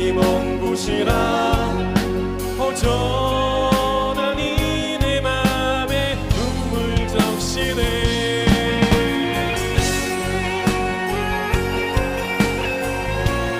아득히 먼 곳이라